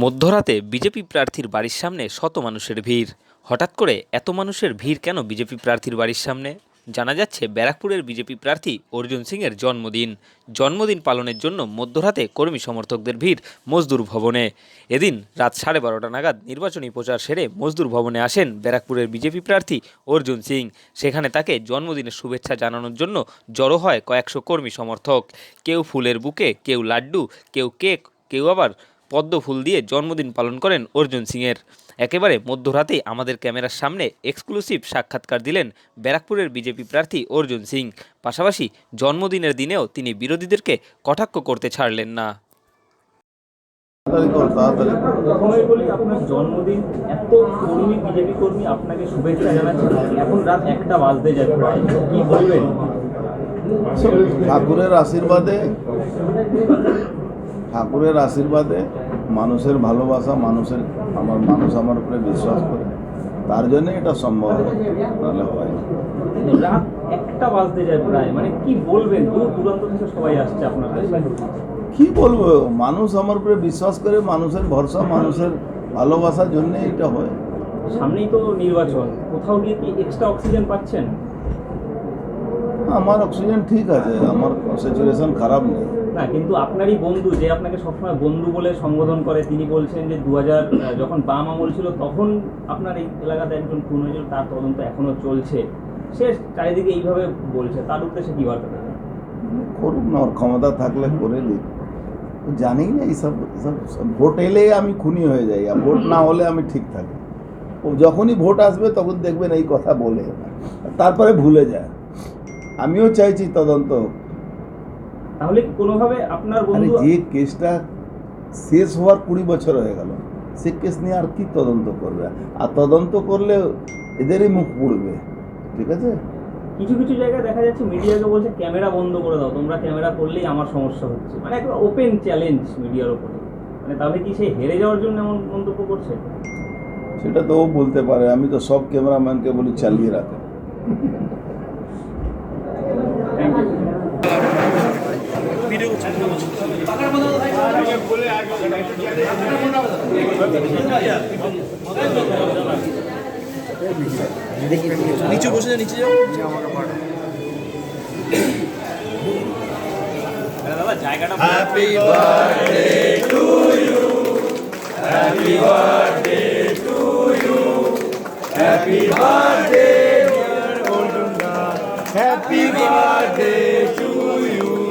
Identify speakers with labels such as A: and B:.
A: মধ্যরাতে বিজেপি প্রার্থীর বাড়ির সামনে শত মানুষের ভিড়। হঠাৎ করে এত মানুষের ভিড় কেন বিজেপি প্রার্থীর বাড়ির সামনে? জানা যাচ্ছে, ব্যারাকপুরের বিজেপি প্রার্থী অর্জুন সিংয়ের জন্মদিন। জন্মদিন পালনের জন্য মধ্যরাতে কর্মী সমর্থকদের ভিড় মজদুর ভবনে। এদিন রাত সাড়ে বারোটা নাগাদ নির্বাচনী প্রচার সেরে মজদুর ভবনে আসেন ব্যারাকপুরের বিজেপি প্রার্থী অর্জুন সিং। সেখানে তাকে জন্মদিনের শুভেচ্ছা জানানোর জন্য জড়ো হয় কয়েকশো কর্মী সমর্থক। কেউ ফুলের বুকে, কেউ লাড্ডু, কেউ কেক, কেউ আবার পদ্ম ফুল দিয়ে জন্মদিন পালন করেন অর্জুন সিংয়ের। একেবারে মধ্যরাতেই আমাদের ক্যামেরার সামনে এক্সক্লুসিভ সাক্ষাৎকার দিলেন ব্যারাকপুরের বিজেপি প্রার্থী অর্জুন সিং। পাশাপাশি জন্মদিনের দিনেও তিনি বিরোধীদেরকে কটাক্ষ করতে ছাড়লেন না।
B: জন্মদিন এত বিজেপি কর্মী আপনাকে শুভেচ্ছা এখন রাত একটা
C: ঠাকুরের আশীর্বাদে ঠাকুরের আশীর্বাদে মানুষের ভালোবাসা মানুষের আমার মানুষ আমার উপরে বিশ্বাস করে। তার জন্য এটা সম্ভব হয় নাহলে হয়।
B: রাত একটা বাজতে যায় প্রায়। মানে কি বলবেন? দূর দূরান্ত থেকে সবাই আসছে আপনার
C: কি বলব? মানুষ আমার উপরে বিশ্বাস করে মানুষের ভরসা মানুষের ভালোবাসার জন্য এটা হয়।
B: সামনেই তো নির্বাচন। কোথাও গিয়ে কি এক্সট্রা অক্সিজেন পাচ্ছেন?
C: আমার অক্সিজেন ঠিক আছে আমার সিচুয়েশন খারাপ নেই।
B: না কিন্তু আপনারই বন্ধু যে আপনাকে সবসময় বন্ধু বলে সম্বোধন করে তিনি বলছেন যে দু হাজার যখন বাম আমল ছিল তখন আপনার এই এলাকাতে একজন খুন হয়েছিল তার তদন্ত এখনও চলছে। সে চারিদিকে এইভাবে বলছে তার উদ্দেশ্যে কি বার্তা?
C: করুক না ওর ক্ষমতা থাকলে করে দিক। জানি না এইসব সব সব ভোট এলে আমি খুনি হয়ে যাই আর ভোট না হলে আমি ঠিক থাকি। ও যখনই ভোট আসবে তখন দেখবেন এই কথা বলে। তারপরে ভুলে যায়। আমিও চাইছি তদন্ত।
B: তাহলে কি কোনোভাবে আপনার বন্ধু
C: যে কেসটা শেষ হওয়ার কুড়ি বছর হয়ে গেল সে কেস নিয়ে আর কি তদন্ত করবে? আর তদন্ত করলে এদেরই মুখ পুড়বে ঠিক আছে?
B: কিছু কিছু জায়গায় দেখা যাচ্ছে মিডিয়াকে বলছে ক্যামেরা বন্ধ করে দাও তোমরা ক্যামেরা করলেই আমার সমস্যা হচ্ছে। মানে একটা ওপেন চ্যালেঞ্জ মিডিয়ার ওপরে। মানে তাহলে কি সে হেরে যাওয়ার জন্য এমন মন্তব্য করছে?
C: সেটা তো ও বলতে পারে আমি তো সব ক্যামেরাম্যানকে বলি চালিয়ে রাখে।
B: Happy birthday
D: to you. Happy birthday to
B: you. Happy
D: birthday dear Golden Happy birthday to you.